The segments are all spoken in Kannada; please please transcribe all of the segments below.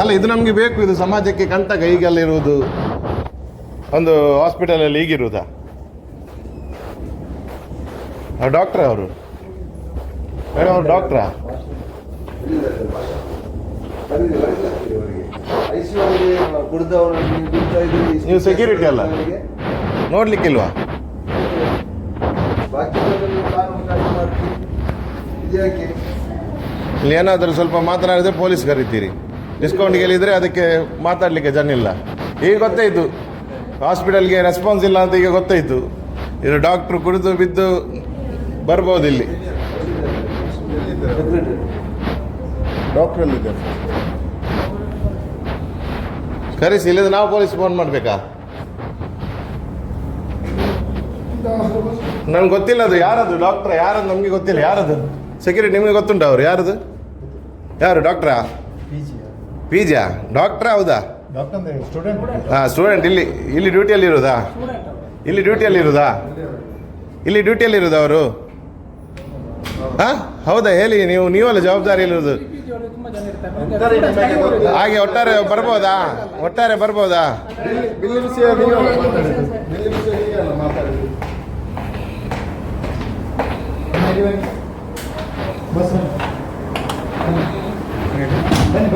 ಅಲ್ಲ. ಇದು ನಮಗೆ ಬೇಕು, ಇದು ಸಮಾಜಕ್ಕೆ ಕಂಟಕ ಈಗೆಲ್ಲ ಇರುವುದು ಒಂದು ಹಾಸ್ಪಿಟಲಲ್ಲಿ ಈಗಿರುವುದಾ ಡಾಕ್ಟ್ರ ಅವರು ಮೇಡಮ್ ಅವರು ಡಾಕ್ಟ್ರಾ ನೀವು ಸೆಕ್ಯೂರಿಟಿ ಅಲ್ಲ? ನೋಡ್ಲಿಕ್ಕಿಲ್ವಾ ಇಲ್ಲಿ ಏನಾದರೂ ಸ್ವಲ್ಪ ಮಾತನಾಡಿದ್ರೆ ಪೊಲೀಸ್ ಕರಿತೀರಿ. ಡಿಸ್ಕೌಂಟ್ ಕೇಳಿದರೆ ಅದಕ್ಕೆ ಮಾತಾಡಲಿಕ್ಕೆ ಜನ ಇಲ್ಲ. ಈಗ ಗೊತ್ತಾಯಿತು ಹಾಸ್ಪಿಟಲ್ಗೆ ರೆಸ್ಪಾನ್ಸ್ ಇಲ್ಲ ಅಂತ ಈಗ ಗೊತ್ತಾಯಿತು ಇದು ಡಾಕ್ಟ್ರು ಕುಡಿದು ಬಿದ್ದು ಬರ್ಬೋದು ಇಲ್ಲಿ. ಡಾಕ್ಟ್ರಲ್ಲಿ ಇದೆ ಕರೆಸಿ ಇಲ್ಲದ ನಾವು ಪೊಲೀಸ್ ಫೋನ್ ಮಾಡಬೇಕಾ? ನನ್ಗೆ ಗೊತ್ತಿಲ್ಲ ಅದು ಯಾರದು ಡಾಕ್ಟ್ರ ಯಾರದು ನಮಗೆ ಗೊತ್ತಿಲ್ಲ, ಯಾರದು? ಸೆಕ್ಯೂರಿಟಿ ನಿಮಗೆ ಗೊತ್ತುಂಟು ಅವರು? ಯಾರದು? ಯಾರು ಡಾಕ್ಟ್ರಾ ಪಿ ಜಿಯಾ ಡಾಕ್ಟ್ರಾ ಹೌದಾ? ಹಾಂ ಸ್ಟೂಡೆಂಟ್ ಇಲ್ಲಿ ಇಲ್ಲಿ ಡ್ಯೂಟಿಯಲ್ಲಿ ಇರೋದಾ? ಇಲ್ಲಿ ಡ್ಯೂಟಿಯಲ್ಲಿ ಇರೋದಾ? ಇಲ್ಲಿ ಡ್ಯೂಟಿಯಲ್ಲಿ ಇರೋದು ಅವರು? ಹಾಂ ಹೌದಾ? ಹೇಳಿ ನೀವು ನೀವಲ್ಲ ಇರೋದು ಹಾಗೆ ಒಟ್ಟಾರೆ ಬರ್ಬೋದಾ? ಒಟ್ಟಾರೆ ಬರ್ಬೋದಾ? ಬಿಲ್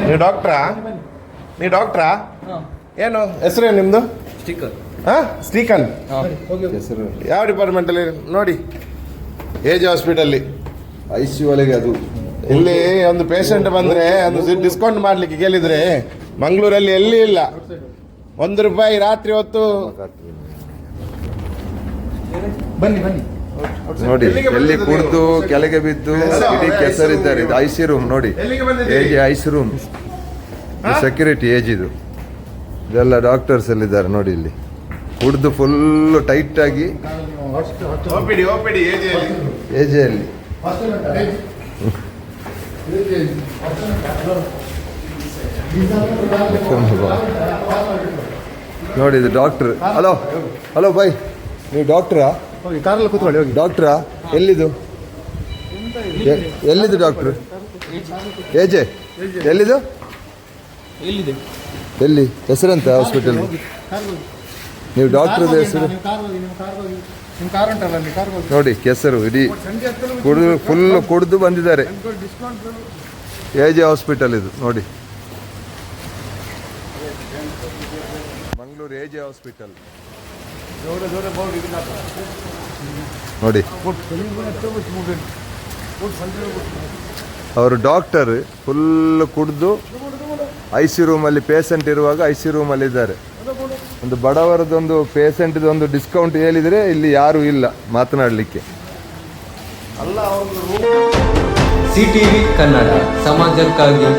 ನೀವು ಡಾಕ್ಟ್ರಾ? ನೀವು ಡಾಕ್ಟ್ರಾ? ಏನು? ಹೆಸರು ನಿಮ್ಮದು ಸ್ಟಿಕ್ಕರ್ ಹಾಂ? ಸ್ಟೀಕನ್? ಹೆಸರು. ಯಾವ ಡಿಪಾರ್ಟ್ಮೆಂಟಲ್ಲಿ? ನೋಡಿ. ಏಜ್ ಹಾಸ್ಪಿಟಲ್ಲಿ. ಐ ಸಿ ಒಳಗೆ ಅದು. ಇಲ್ಲಿ ಒಂದು ಪೇಷಂಟ್ ಬಂದರೆ ಅದು ಡಿಸ್ಕೌಂಟ್ ಮಾಡಲಿಕ್ಕೆ ಕೇಳಿದರೆ ಮಂಗಳೂರಲ್ಲಿ ಎಲ್ಲಿ ಇಲ್ಲ. ಒಂದು ರೂಪಾಯಿ ರಾತ್ರಿ ಹೊತ್ತು ಬನ್ನಿ ಬನ್ನಿ. ನೋಡಿ ಎಲ್ಲಿ ಕುಡಿದು ಕೆಳಗೆ ಬಿದ್ದು? ಇಡೀ ಕೆಸರಿದ್ದಾರೆ ಇದು ಐಸಿ ಸಿ ರೂಮ್ ನೋಡಿ? AJ I room? Security AJ ಇದು. ಇದೆಲ್ಲ ಡಾಕ್ಟರ್ಸ್ ಎಲ್ಲಿದ್ದಾರೆ ನೋಡಿ ಇಲ್ಲಿ. ಕುಡಿದು ಫುಲ್ಲು ಟೈಟ್ ಆಗಿ. ಓಪಿಡಿ ಓಪಿಡಿ ಏಜಿಯಲ್ಲಿ ಏಜ್ ಅಲ್ಲಿ ನೋಡಿ ಇದು ಡಾಕ್ಟರ್ ಹಲೋ ಹಲೋ ಬಾಯ್ ನೀವು ಡಾಕ್ಟ್ರಾ? ಹೋಗಿ ಕಾರಲ್ಲಿ ಕೂತ್ಕೊಳ್ಳಿ ಹೋಗಿ. ಡಾಕ್ಟ್ರಾ? ಎಲ್ಲಿದು? ಎ- ಎಲ್ಲಿದು ಡಾಕ್ಟ್ರು? ಎಜೆ ಎಲ್ಲಿದು? ಎಲ್ಲಿದೆ? ಎಲ್ಲಿ? ಹೆಸರಂತ ಹಾಸ್ಪಿಟಲ್ ನೀವು ಡಾಕ್ಟರ್ ಹೆಸರು? ನಿಮ್ಮ ಕಾರ್ ಉಂಟಲ್ಲ ಕಾರ್ ಹೋಗಿ. ನೋಡಿ ಕೆಸರು ಇಡೀ ಕುಡಿದು ಫುಲ್ ಕುಡಿದು ಬಂದಿದ್ದಾರೆ. ಎಜೆ ಹಾಸ್ಪಿಟಲ್ ಇದು ನೋಡಿ. Mangaluru AJ hospital. ನೋಡಿ. ಅವರು ಡಾಕ್ಟರ್ ಫುಲ್ ಕುಡಿದು ಐ ಸಿ ರೂಮಲ್ಲಿ ಪೇಷಂಟ್ ಇರುವಾಗ ಐ ಸಿ ರೂಮಲ್ಲಿ ಇದ್ದಾರೆ. ಒಂದು ಬಡವರದೊಂದು ಪೇಷಂಟ್ದೊಂದು ಡಿಸ್ಕೌಂಟ್ ಹೇಳಿದರೆ ಇಲ್ಲಿ ಯಾರೂ ಇಲ್ಲ ಮಾತನಾಡಲಿಕ್ಕೆ. ಸಿಟಿವಿ ಕನ್ನಡ ಸಮಾಜಕ್ಕಾಗಿ